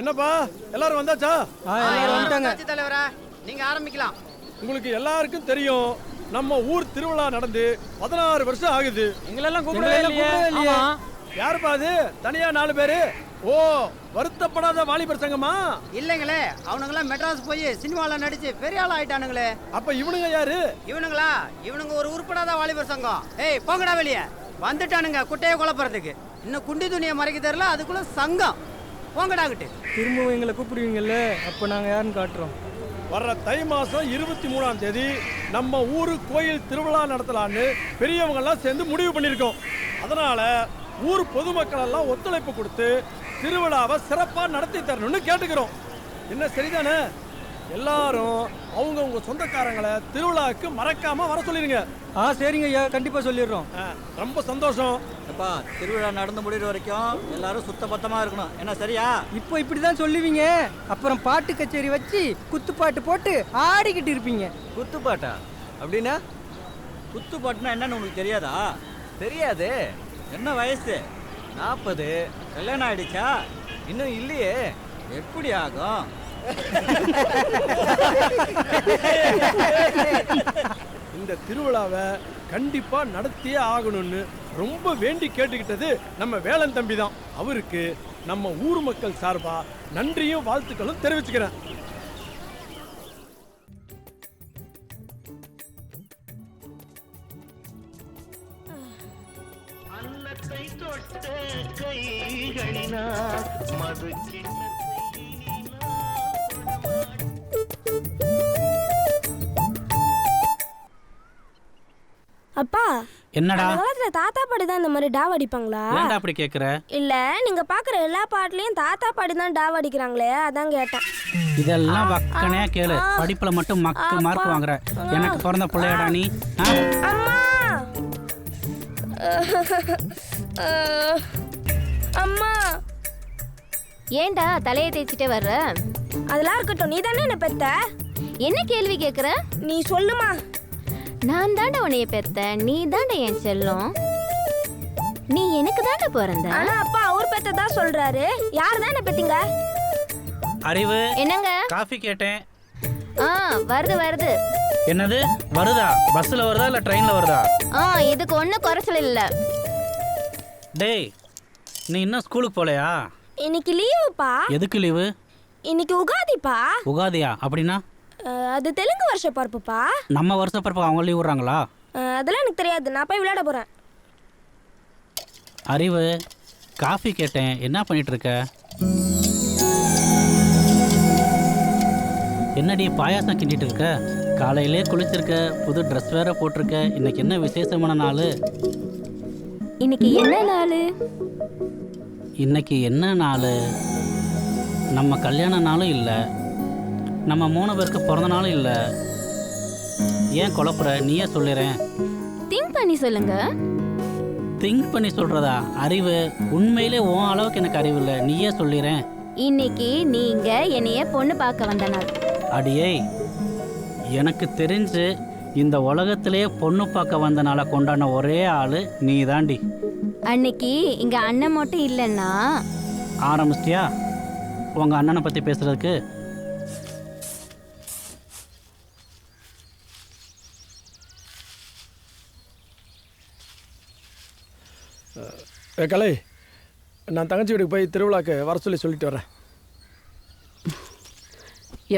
என்னப்பா? எல்லாரும் வந்தாச்சா? வந்துட்டாங்க. ஆட்சி தலைவரா. நீங்க ஆரம்பிக்கலாம். உங்களுக்கு எல்லாருக்கும் தெரியும் நம்ம ஊர் திருவிழா நடந்து பதினாறு வருஷம் ஆகுது. எங்களெல்லாம் கூப்பிடவே இல்லையே. யாருப்பா அது? தனியா நாலு பேரு? ஓ வருத்தப்படாத வாலிபர் சங்கமா? இல்லைங்களே அவனுங்களாம் மெட்ராஸ் போய் சினிமாவில் நடிச்சு பெரிய ஆள் ஆயிட்டானுங்களே. அப்ப இவனுங்க யாரு? இவனுங்களா? இவனுங்க ஒரு உருப்படாத வாலிபர் சங்கம். ஏய் போங்கடா வெளியே. வந்துட்டானுங்க குட்டையை குழப்பறதுக்கு. இன்னும் குண்டி துணியை மறைக்க தெரியல அதுக்குள்ள சங்கம். போங்கடாகிட்டு திரும்பவும் எங்களை கூப்பிடுவீங்கல்ல அப்போ நாங்கள் யாருன்னு காட்டுறோம். வர்ற தை மாசம் இருபத்தி மூணாம் தேதி நம்ம ஊரு கோயில் திருவிழா நடத்தலான்னு பெரியவங்க எல்லாம் சேர்ந்து முடிவு பண்ணியிருக்கோம். அதனால ஊர் பொதுமக்கள் எல்லாம் ஒத்துழைப்பு கொடுத்து திருவிழாவை சிறப்பா நடத்தி தரணும்னு கேட்டுக்கிறோம். என்ன சரிதானே? எல்லாரும் அவங்கவுங்க சொந்தக்காரங்களை திருவிழாவுக்கு மறக்காம வர சொல்லிருங்க ஆ சரிங்க ஐயா. கண்டிப்பாக சொல்லிடுறோம். ஆ, ரொம்ப சந்தோஷம். அப்பா திருவிழா நடந்து முடிகிற வரைக்கும் எல்லாரும் சுத்த பத்தமா இருக்கணும். என்ன சரியா? இப்போ இப்படி தான் சொல்லுவீங்க. அப்புறம் பாட்டு கச்சேரி வச்சு குத்துப்பாட்டு போட்டு ஆடிக்கிட்டு இருப்பீங்க. குத்துப்பாட்டா அப்படின்னா? குத்துப்பாட்டுனா என்னன்னு உனக்கு தெரியாதா? தெரியாது. என்ன வயசு? நாற்பது கல்யாணம் ஆயிடுச்சா? இன்னும் இல்லையே. எப்படி ஆகும்? இந்த திருவிழாவை கண்டிப்பா நடத்தியே ஆகணும்னு ரொம்ப வேண்டி கேட்டுக்கிட்டது நம்ம வேலன் தம்பி தான் அவருக்கு நம்ம ஊர் மக்கள் சார்பா நன்றியும் வாழ்த்துக்களும் தெரிவிச்சுக்கிறேன். என்னடா? காலத்துல தாத்தா பாட்டி தான் இந்த மாதிரி டாவ் அடிப்பாங்களா? ஏன்டா அப்படி கேக்குற? இல்ல நீங்க பாக்குற எல்லா பாட்டுலயும் தாத்தா பாட்டி தான் டாவ் அடிக்கிறாங்களே அதான் கேட்டேன். இதெல்லாம் வக்கனே கேளு. படிப்புல மட்டும் மக்கு மார்க் வாங்குற. எனக்கு பிறந்த பிள்ளையாடா நீ? அம்மா! அம்மா! ஏன்டா தலையை தேய்ச்சிட்டே வர்ற? அதெல்லாம் இருக்கட்டும் நீ தானே என்ன பெத்த? என்ன கேள்வி கேக்குற? நீ சொல்லுமா. நான் தாண்டா உன்னைய பெத்த நீ தாண்டா என் செல்லம். நீ எனக்கு தாண்டா பிறந்த. ஆனா அப்பா அவர் பெத்ததா சொல்றாரு. யார் தான் பெத்தீங்க? அறிவு. என்னங்க? காஃபி கேட்டேன். ஆ வருது வருது. என்னது? வருதா? பஸ்ல வருதா இல்ல ட்ரெயின்ல வருதா? ஆ இதுக்கு ஒன்றும் குறைச்சல் இல்ல. டேய் நீ இன்னும் ஸ்கூலுக்கு போலையா? இன்னைக்கு லீவுப்பா. எதுக்கு லீவு? இன்னைக்கு உகாதிப்பா. உகாதியா? அப்படின்னா? அது தெலுங்கு வருஷ பிறப்புப்பா. நம்ம வருஷ பிறப்பு அவங்க லீவ் விடுறாங்களா அதெல்லாம் எனக்கு தெரியாது. நான் போய் விளையாட போறேன். அறிவு காஃபி கேட்டேன். என்ன பண்ணிட்டு இருக்க என்னடி பாயாசம் கிண்டிட்டு இருக்க காலையிலே குளிச்சிருக்க புது ட்ரெஸ் வேற போட்டிருக்க இன்னைக்கு என்ன விசேஷமான நாள்? இன்னைக்கு என்ன நாள்? இன்னைக்கு என்ன நாள்? நம்ம கல்யாண நாளும் இல்லை. நம்ம மூணு பேருக்கு பிறந்த நாளும் இல்லை. ஏன் குழப்புற? நீயே சொல்லிடுறேன் திங்க் பண்ணி சொல்லுங்க. திங்க் பண்ணி சொல்றதா? அறிவு. உண்மையிலே உன் அளவுக்கு எனக்கு அறிவு இல்லை. நீயே சொல்லிடுறேன் இன்னைக்கு நீங்க என்னைய பொண்ணு பார்க்க வந்த நாள். அடியே எனக்கு தெரிஞ்சு இந்த உலகத்திலே பொண்ணு பார்க்க வந்த நாளை கொண்டாடின ஒரே ஆளு நீ தாண்டி அன்னைக்கு இங்க அண்ணன் மட்டும் இல்லைன்னா ஆரம்பிச்சிட்டியா? உங்க அண்ணனை பத்தி பேசுறதுக்கு? கலை நான் தங்கச்சி வீட்டுக்கு போய் திருவிழாக்கு வர சொல்லி சொல்லிட்டு வரேன்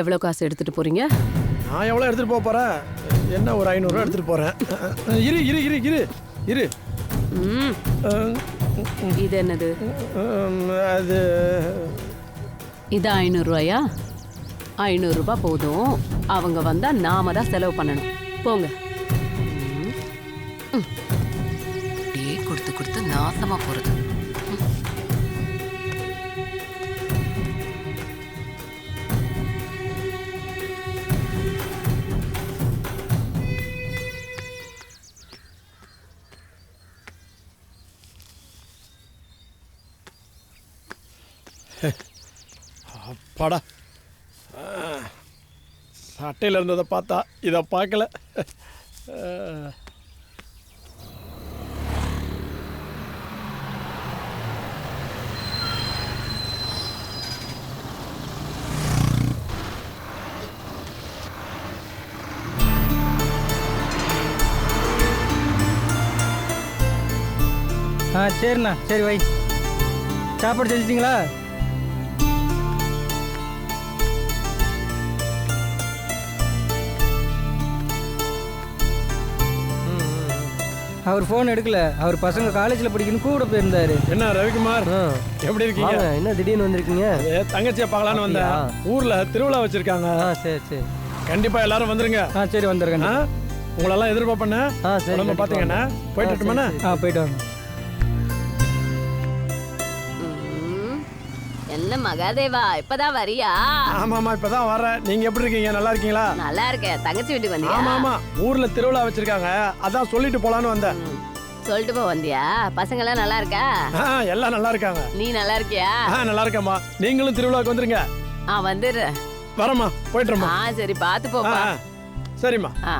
எவ்வளோ காசு எடுத்துட்டு போறீங்க? நான் எவ்வளோ எடுத்துகிட்டு போக போகிறேன் என்ன ஒரு ஐநூறுரூவா எடுத்துகிட்டு போகிறேன் இரு இரு இரு இரு இரு. ம். இது என்னது? உம், அது இது ஐநூறுரூவாயா ஐநூறுரூபா போதும். அவங்க வந்தா நாம தான் செலவு பண்ணணும். போங்க. ம். ம். கொடுத்து கொடுத்து நாசமா போறது. அப்பாடா. சட்டையில் இருந்ததை பார்த்தா இதை பார்க்கல. ஆ சரிண்ணா. சரி வை. சாப்பாடு செஞ்சிட்டிங்களா? அவர் ஃபோன் எடுக்கல. அவர் பசங்க காலேஜில் படிக்கணும் கூட போயிருந்தாரு. என்ன ரவிக்குமார்? எப்படி இருக்கீங்க? என்ன திடீர்னு வந்திருக்கீங்க? தங்கச்சியை பார்க்கலான்னு வந்தேன். ஊர்ல திருவிழா வச்சிருக்காங்க. ஆ சரி சரி. கண்டிப்பா எல்லாரும் வந்துருங்க. ஆ சரி வந்துருக்கேன் ஆ? உங்களெல்லாம் எதிர்பார்ப்பேண்ணே ஆ சரி வாங்க. போயிட்டு வரட்டுமாண்ணே? ஆ போயிட்டு வாங்க. என்ன மகாதேவா? இப்பதான் வரியா? ஆமாமா இப்பதான் வரேன் நீங்க எப்படி இருக்கீங்க? நல்லா இருக்கீங்களா? நல்லா இருக்கேன். தங்கச்சி வீட்டுக்கு வந்தியா? ஆமா ஆமா ஊர்ல திருவிழா வச்சிருக்காங்க. அதான் சொல்லிட்டு போலான்னு வந்தேன். சொல்லிட்டு போ வந்தியா? பசங்க எல்லாம் நல்லா இருக்கா? எல்லாம் நல்லா இருக்காங்க. நீ நல்லா இருக்கியா? நல்லா இருக்கேம்மா. நீங்களும் திருவிழாவுக்கு வந்துருங்க. ஆ வந்துடுறேன். வரேம்மா போயிட்டுறேம்மா ஆ சரி பார்த்து போப்பா ஆ. சரிம்மா. ஆ.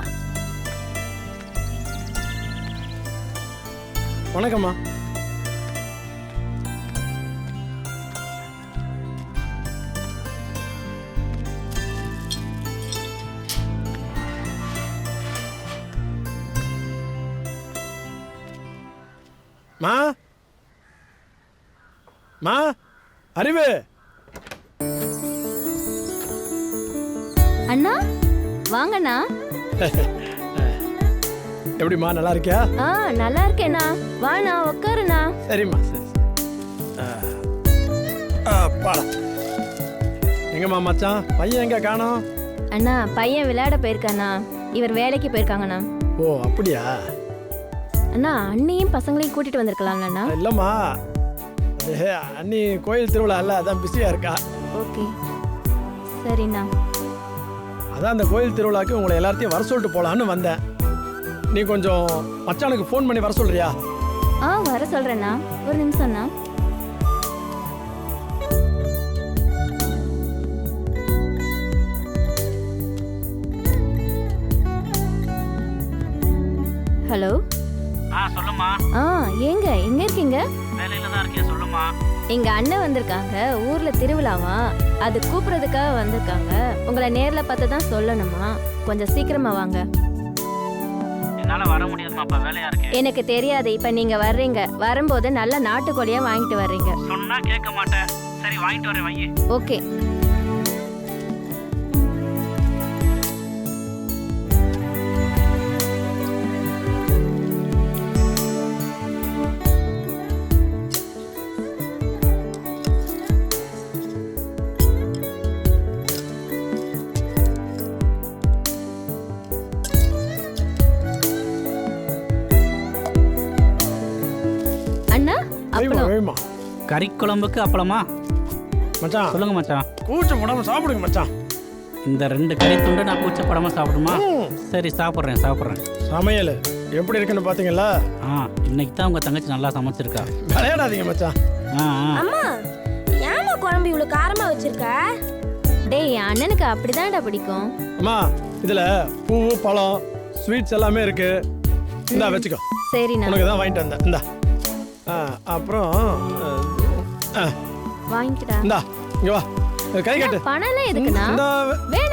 வணக்கம்மா. மா. மா அறிவு. அண்ணா வாங்கண்ணா. எப்படிம்மா நல்லா இருக்கியா? ஆ நல்லா இருக்கேண்ணா. வாண்ணா உட்காருண்ணா சரிம்மா சரி சரி. ஆ. ஆ, பாடா எங்கம்மா மச்சான்? பையன் எங்க காணோம்? அண்ணா பையன் விளையாட போயிருக்காண்ணா. இவர் வேலைக்கு போயிருக்காங்கண்ணா. ஓ அப்படியா? அண்ணா அண்ணியும் பசங்களையும் கூட்டிட்டு வந்திருக்கலாம்லண்ணா இல்லைம்மா. அது அண்ணி கோயில் திருவிழா இல்ல அதான் பிஸியாக இருக்கா. ஓகே. சரிண்ணா. அதான் அந்த கோயில் திருவிழாக்கு உங்களை எல்லாத்தையும் வர சொல்லிட்டு போலான்னு வந்தேன். நீ கொஞ்சம் மச்சானுக்கு ஃபோன் பண்ணி வர சொல்றியா? ஆ வர சொல்றேண்ணா. ஒரு நிமிஷம்ண்ணா. இருக்கீங்க வேலையில தான் இருக்கேன் சொல்லுமா. எங்க அண்ணன் வந்திருக்காங்க ஊர்ல திருவிழாவா? அது கூப்பிடுறதுக்காக வந்திருக்காங்க. உங்களை நேர்ல பார்த்து தான் சொல்லணுமா? கொஞ்சம் சீக்கிரமா வாங்க. என்னால வர முடியாதுமா அப்ப வேலையா இருக்கேன். எனக்கு தெரியாது இப்ப நீங்க வர்றீங்க. வரும்போது நல்ல நாட்டுக்கோழியா வாங்கிட்டு வர்றீங்க. சொன்னா கேட்க மாட்டேன். சரி வாங்கிட்டு வரேன் வையே ஓகே. அப்பளம். கறி குழம்புக்கு அப்பளமா? மச்சான். சொல்லுங்க மச்சான். கூச்சம் போடாம சாப்பிடுங்க மச்சான். இந்த ரெண்டு கறி துண்டு நான் கூச்சப்படாம சாப்பிடுமா. சரி சாப்பிட்றேன் சாப்பிட்றேன். சமையல். எப்படி இருக்குன்னு பாத்தீங்களா? ஆ இன்னைக்கு தான் உங்க தங்கச்சி நல்லா சமைச்சிருக்கா. விளையாடாதீங்க மச்சான். ஆ ஆ. அம்மா ஏமா குழம்பு இவ்வளவு காரமா வச்சிருக்க? டேய் என் அண்ணனுக்கு அப்படிதான்டா பிடிக்கும். அம்மா இதுல பூவு பழம் ஸ்வீட்ஸ் எல்லாமே இருக்கு. இந்தா வச்சுக்கோ. சரிண்ணா. உனக்கு தான் வாங்கிட்டு வந்தேன். இந்தா. அப்புறம் ஆ, வாங்கிக்கடா. இந்தா இங்க வா. கை கட்டு. எதுக்குண்ணா? இந்தா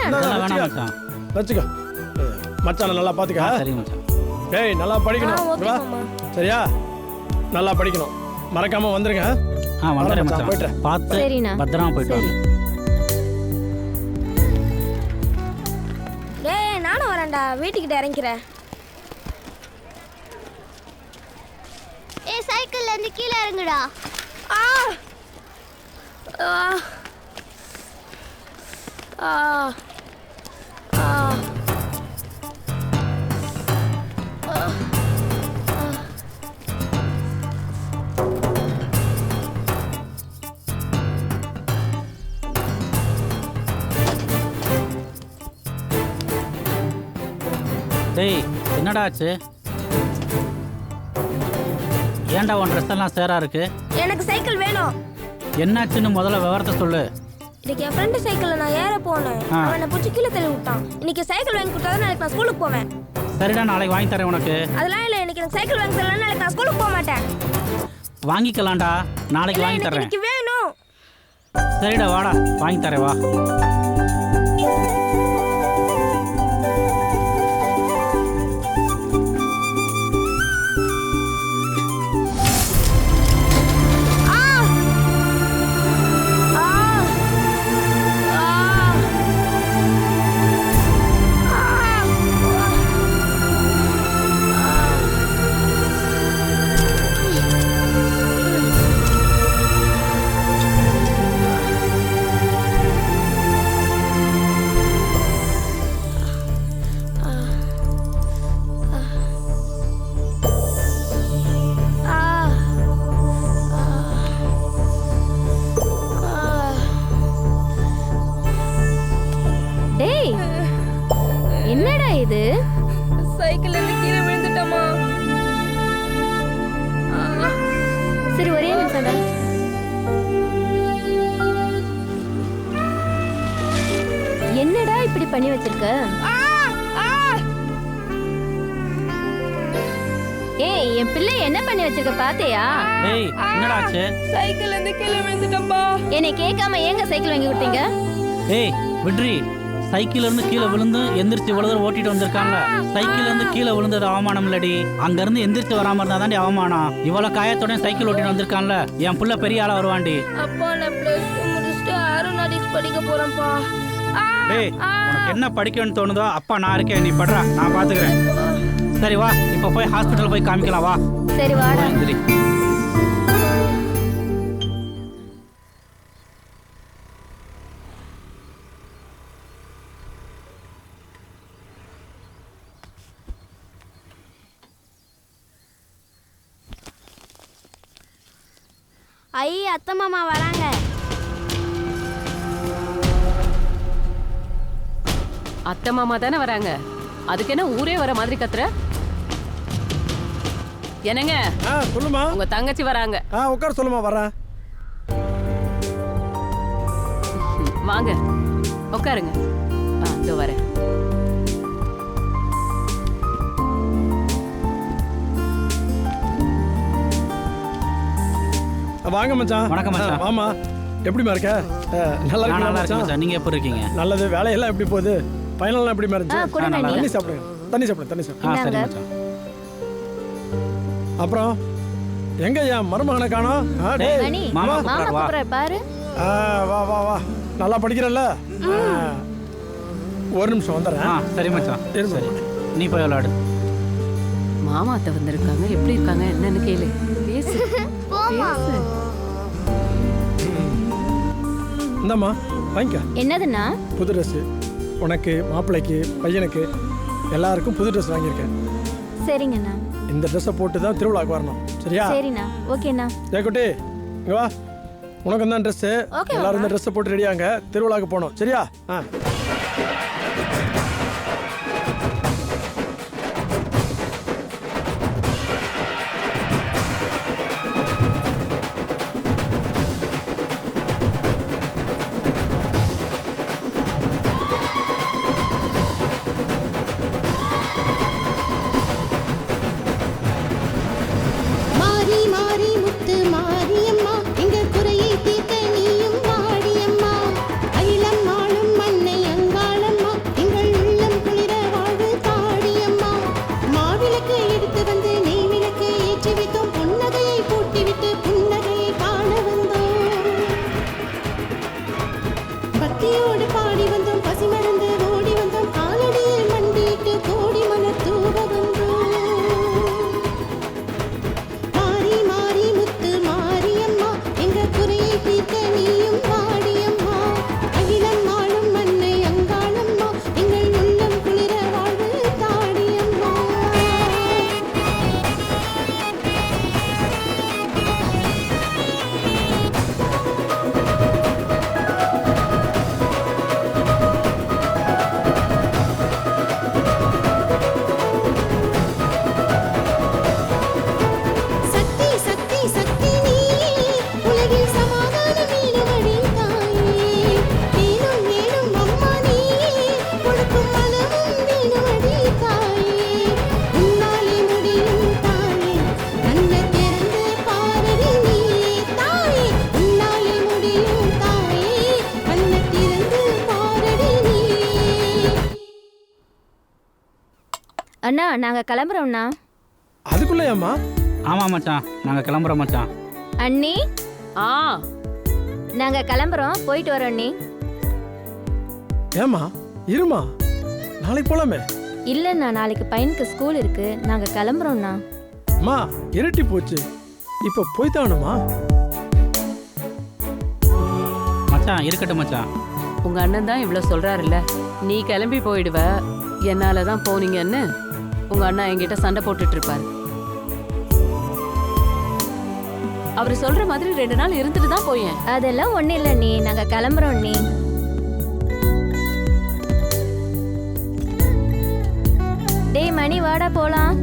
இந்தா, அதெல்லாம் வேணாம் வச்சுக்கோ. மச்சான் நல்லா பாத்துக்க. சரி மச்சான். டேய் நல்லா படிக்கணும். வா. சரியா? நல்லா படிக்கணும். மறக்காம வந்துருங்க. ஆ வந்துடுறேன் மச்சான், மச்சான். போயிட்டுறேன். பார்த்து. பத்திரமா போயிட்டு வாங்க. டேய் நானும் வரேன்டா. வீட்டுக்கிட்ட இறங்கிறேன் சைக்கிள்ல இருந்து கீழே இறங்குடா. ஆ. ஆ. ஆ. ஆ. டேய் என்னடா ஆச்சு? ஏன்டா உன் ட்ரெஸ் எல்லாம் சேரா இருக்கு? எனக்கு சைக்கிள் வேணும். என்னாச்சுன்னு முதல்ல விவரத்தை சொல்லு. இன்னைக்கு என் ஃப்ரெண்டு சைக்கிள்ல நான் ஏற போனேன். ஆ. அவன் என்னை பிடிச்சி கீழே தள்ளி விட்டான். இன்னைக்கு சைக்கிள் வாங்கி கொடுத்தா நாளைக்கு நான் ஸ்கூலுக்கு போவேன். சரிடா நாளைக்கு வாங்கி தரேன் உனக்கு. அதெல்லாம் இல்லை இன்னைக்கு எனக்கு சைக்கிள் வாங்கி தரலாம் நாளைக்கு நான் ஸ்கூலுக்கு போக மாட்டேன். வாங்கிக்கலாம்டா. நாளைக்கு இல்லை, வாங்கி எனக்கு தரேன். இன்னைக்கு வேணும். சரிடா வாடா. வாங்கி தரேன் வா. டேய் என்னடா ஆச்சு? சைக்கிள்ல இருந்து கீழே விழுந்துட்டோம்பா என்னை கேட்காம ஏங்க சைக்கிள் வாங்கி கொடுத்தீங்க டேய் விட்ரி சைக்கிள்ல இருந்து கீழே விழுந்து எந்திரிச்சு தூரம் ஓட்டிட்டு வந்திருக்காங்க. சைக்கிள்ல இருந்து கீழே விழுந்தது அவமானம் இல்லடி. அங்க இருந்து எந்திரிச்சு வராம இருந்தா தாண்டி அவமானம். இவ்வளவு காயத்தோட சைக்கிள் ஓட்டிட்டு வந்திருக்கான்ல. என் புள்ள பெரிய ஆளா வருவாண்டி அப்பா நான் பிளஸ் டூ முடிச்சுட்டு ஏரோநாட்டிக்ஸ் படிக்க போறேன்ப்பா ஆ, டேய் ஆ. உனக்கு என்ன படிக்கணும்னு தோணுதோ அப்பா நான் இருக்கேன். நீ படுறா நான் பாத்துக்கிறேன். சரி வா. இப்ப போய் ஹாஸ்பிட்டல் போய் காமிக்கலாம் வா. சரி வாடா. எந்திரி. ஐ அத்தை மாமா வராங்க. அத்தை மாமா தானே வராங்க? அதுக்கு என்ன ஊரே வர மாதிரி கத்துற? என்னங்க? ஆ சொல்லுமா. உங்க தங்கச்சி வராங்க. ஆ உட்கார சொல்லுமா வரேன் வாங்க. உட்காருங்க. இதோ வரேன். வாங்க மச்சான். வணக்கம் மச்சான். ஆ, வாமா எப்படிமா இருக்க? நல்லா இருக்கேன் மச்சான். நீங்க எப்படி இருக்கீங்க? நல்லது. வேலையெல்லாம் எப்படி போகுது? ஃபைனல்லாம் நல்லா நீ தண்ணி சாப்பிடுங்க. தண்ணி சாப்பிடுங்க தண்ணி சாப்பிடுங்க. சரி. மச்சான். அப்புறம் எங்க என் மருமகனை காணோம். ஆ, டேய். மணி மாமா பாரு. ஆ, வா வா வா. நல்லா படிக்கிறல்ல. ஒரு நிமிஷம் வந்துடுறேன். சரி மச்சான். இரு சரி. நீ போய் விளையாடு மாமா அத்தை வந்திருக்காங்க. எப்படி இருக்காங்க? என்னன்னு கேளு. பேசு. பேசு. இந்தாம்மா வாங்கிக்க. என்னதுண்ணா? புது ட்ரெஸ்ஸு உனக்கு மாப்பிள்ளைக்கு பையனுக்கு எல்லாருக்கும் புது ட்ரெஸ் வாங்கியிருக்கேன். சரிங்கண்ணா. இந்த ட்ரெஸ்ஸை போட்டு தான் திருவிழாக்கு வரணும். சரியா? சரிண்ணா. ஓகேண்ணா. ஜெயக்குட்டி இங்க வா. உனக்கு தான் ட்ரெஸ்ஸு எல்லாரும் இந்த. ட்ரெஸ்ஸை போட்டு ரெடியாங்க திருவிழாக்கு போகணும். சரியா? ஆ. அண்ணா நாங்க கிளம்புறோம்ண்ணா. அதுக்குள்ளேயாம்மா? ஆமாம் மச்சான். நாங்கள் கிளம்புறோம் மச்சான். அண்ணி? ஆ. நாங்க கிளம்புறோம். போயிட்டு வரோம் அண்ணி. ஏம்மா? இருமா? நாளைக்கு போலாமே? இல்லைண்ணா நாளைக்கு பையனுக்கு ஸ்கூல் இருக்கு. நாங்க கிளம்புறோம்ண்ணா. அம்மா இருட்டி போச்சு. இப்போ போய்த்தானுமா மச்சான் இருக்கட்டும் மச்சான். உங்க அண்ணன் தான் இவ்வளவு சொல்றாருல்ல. நீ கிளம்பி போயிடுவ. என்னால தான் போனீங்கன்னு. உங்க அண்ணா என்கிட்ட சண்டை போட்டுட்டு இருப்பாரு அவர் சொல்ற மாதிரி ரெண்டு நாள் இருந்துட்டு தான் போயேன். அதெல்லாம் ஒன்றும் இல்லை நீ நாங்க கிளம்புறோம் நீ டேய் மணி வாடா போலாம்.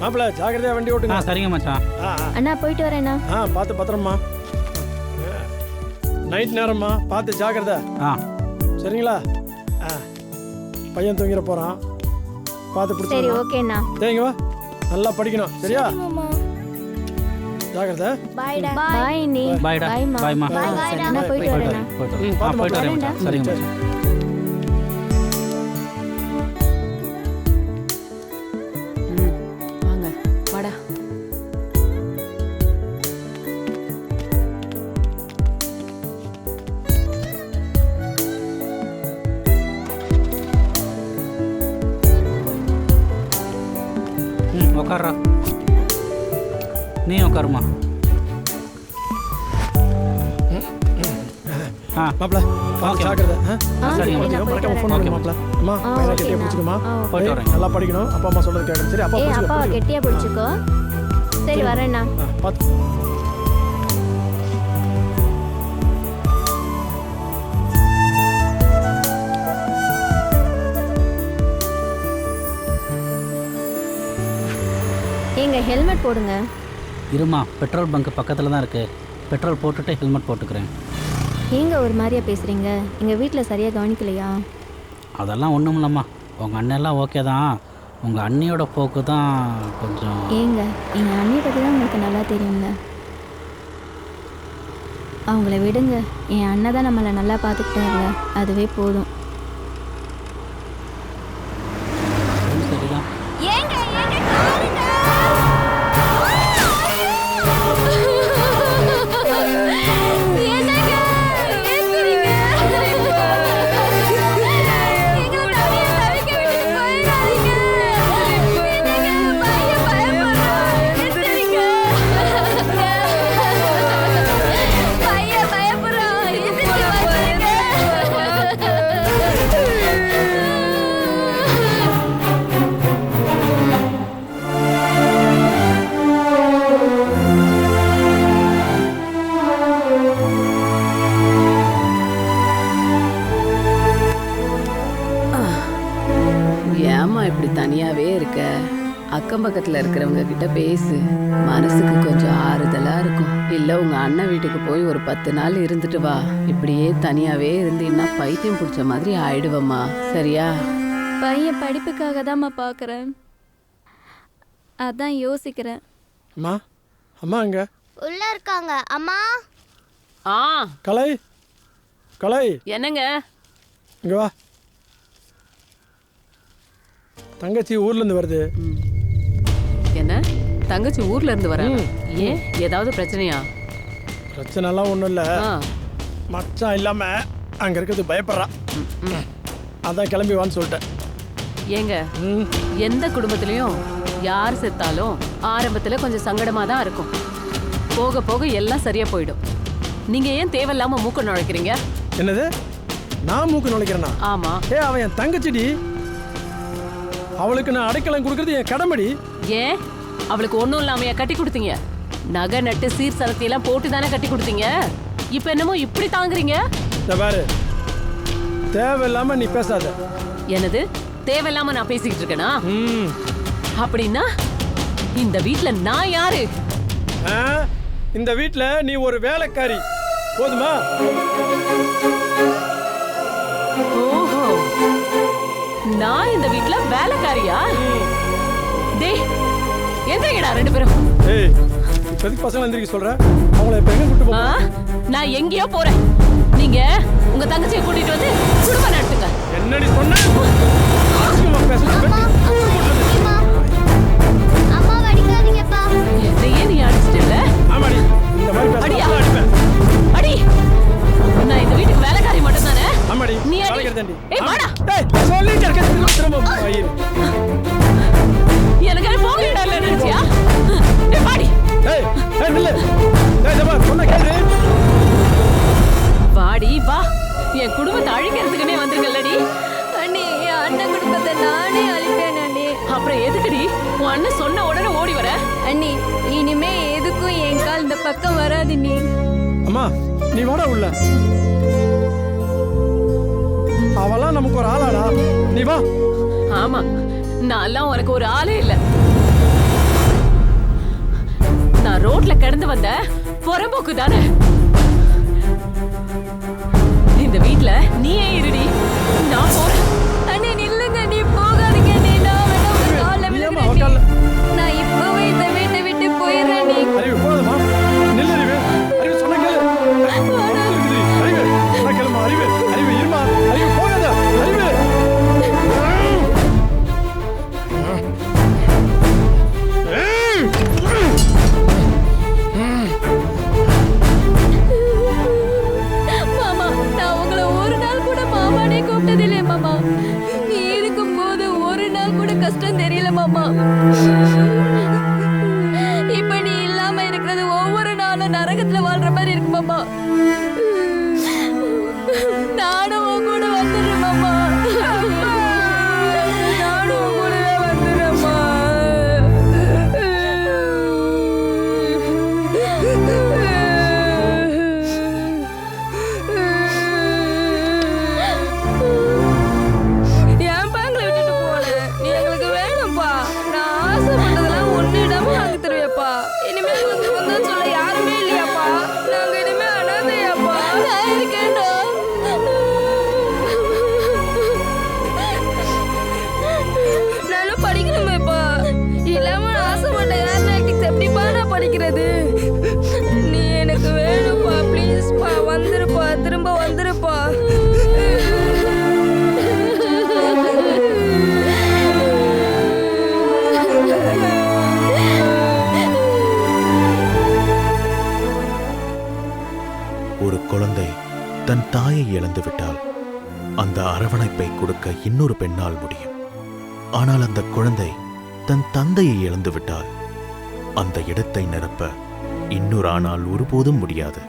மாப்பிள்ள ஜாக்கிரதையா வண்டி ஆ ஓட்டுங்க சரிங்க மச்சான். அண்ணா போயிட்டு வரேண்ணா ஆ பார்த்து பத்திரமா. நைட் நேரம்மா. பார்த்து ஜாக்கிரதை. ஆ. சரிங்களா? ஆ. பையன் தூங்கிட போகிறான் பார்த்து சரி பிடிச்சி ஓகேண்ணா சரிங்க வா. நல்லா படிக்கணும். சரியா? ஜாக்கிரதை. பாய் நீ. பாய்டா பாய்மா பாய்மா அண்ணா போயிட்டு வரேண்ணா வரேன். போயிட்டு வரேன் ஆ போயிட்டு வரேன். மச்சான் சரிங்க. மச்சான் உட்காருமா? பார்த்து. ஜாக்கிரதை. மறக்காம ஃபோன் அம்மா பையனை போயிட்டு. நல்லா படிக்கணும். அப்பா அம்மா சொல்றது கேட்கணும் சரி அப்பா பிடிச்சிக்கோ, பிடிச்சிக்கோ சரி வரேண்ணா பார்த்து ஏங்க ஹெல்மெட் போடுங்க. இருமா பெட்ரோல் பங்க் பக்கத்தில் தான் இருக்குது பெட்ரோல் போட்டுட்டு ஹெல்மெட் போட்டுக்கிறேன். ஏங்க ஒரு மாதிரியா பேசுறீங்க? எங்க வீட்ல சரியா கவனிக்கலையா? அதெல்லாம் ஒன்றும் இல்லைம்மா. உங்கள் அண்ணெல்லாம் ஓகே தான். உங்கள் அண்ணியோட போக்கு தான் கொஞ்சம் ஏங்க எங்க அண்ணியை பத்தி தான் உங்களுக்கு நல்லா தெரியுங்க அவங்கள விடுங்க. என் அண்ணன் தான் நம்மளை நல்லா பார்த்துக்கிட்டாருல அதுவே போதும். பக்கத்துல இருக்கிறவங்க கிட்ட பேசு. மனசுக்கு கொஞ்சம் ஆறுதலா இருக்கும். இல்ல உங்க அண்ணன் வீட்டுக்கு போய் ஒரு பத்து நாள் இருந்துட்டு வா. இப்படியே தனியாவே இருந்தீன்னா பைத்தியம் பிடிச்ச மாதிரி ஆயிடுவம்மா. சரியா? பையன் படிப்புக்காக தான்மா பார்க்குறேன் அதான் யோசிக்கிறேன். அம்மா அம்மா அங்க. உள்ள இருக்காங்க. அம்மா? ஆ. கலை கலை. என்னங்க? இங்க வா. தங்கச்சி ஊர்ல இருந்து வருது. தங்கச்சி ஊர்ல இருந்து வர ஏன்? ஏதாவது பிரச்சனையா? பிரச்சனைலாம் ஒன்றும் இல்லை. மச்சான் இல்லாம அங்க இருக்கிறது பயப்படுறா. அதான் கிளம்பி வான்னு சொல்லிட்டேன். ஏங்க ம். எந்த குடும்பத்திலயும் யார் செத்தாலும் ஆரம்பத்துல கொஞ்சம் சங்கடமா தான் இருக்கும். போக போக எல்லாம் சரியா போயிடும். நீங்க ஏன் தேவையில்லாம மூக்க நுழைக்கிறீங்க? என்னது? நான் மூக்கு நுழைக்கிறேனா? ஆமா. ஏ அவன் என் தங்கச்சிடி? அவளுக்கு நான் அடைக்கலம் கொடுக்கறது என் கடமைடி. ஏன்? அவளுக்கு ஒண்ணும் இல்லாமையா கட்டி கொடுத்தீங்க? நகை நட்டு சீர் சரத்தி எல்லாம் போட்டு தானே கட்டி கொடுத்தீங்க? இப்ப என்னமோ இப்படி தாங்குறீங்க? பாரு. தேவையில்லாம நீ பேசாத. என்னது? தேவையில்லாம நான் பேசிக்கிட்டு இருக்கேனா? ம். அப்படின்னா இந்த வீட்ல நான் யாரு? இந்த வீட்ல நீ ஒரு வேலைக்காரி. போதுமா? ஓஹோ. நான் இந்த வீட்ல வேலைக்காரியா? டேய் எந்திரிங்கடா ரெண்டு பேரும்? ஏய் இப்போதைக்கு பசங்க எந்திரிக்க சொல்ற? அவங்கள இப்போ எங்க கூட்டு போ நான் எங்கேயோ போறேன். நீங்க உங்க தங்கச்சியை கூட்டிட்டு வந்து குடும்பம் நடத்துங்க. என்னடி சொன்ன? பேசுங்க நான்லாம் உனக்கு ஒரு ஆளே இல்ல. நான் ரோட்ல கடந்து வந்த புறம்போக்கு தானே இந்த வீட்டுல நீயே இருடி. நான் போறேன். கஷ்டம் தெரியல மாமா. தாயை இழந்துவிட்டால் அந்த அரவணைப்பை கொடுக்க இன்னொரு பெண்ணால் முடியும். ஆனால் அந்த குழந்தை தன் தந்தையை இழந்துவிட்டால் அந்த இடத்தை நிரப்ப இன்னொரு ஆனால் ஒருபோதும் முடியாது.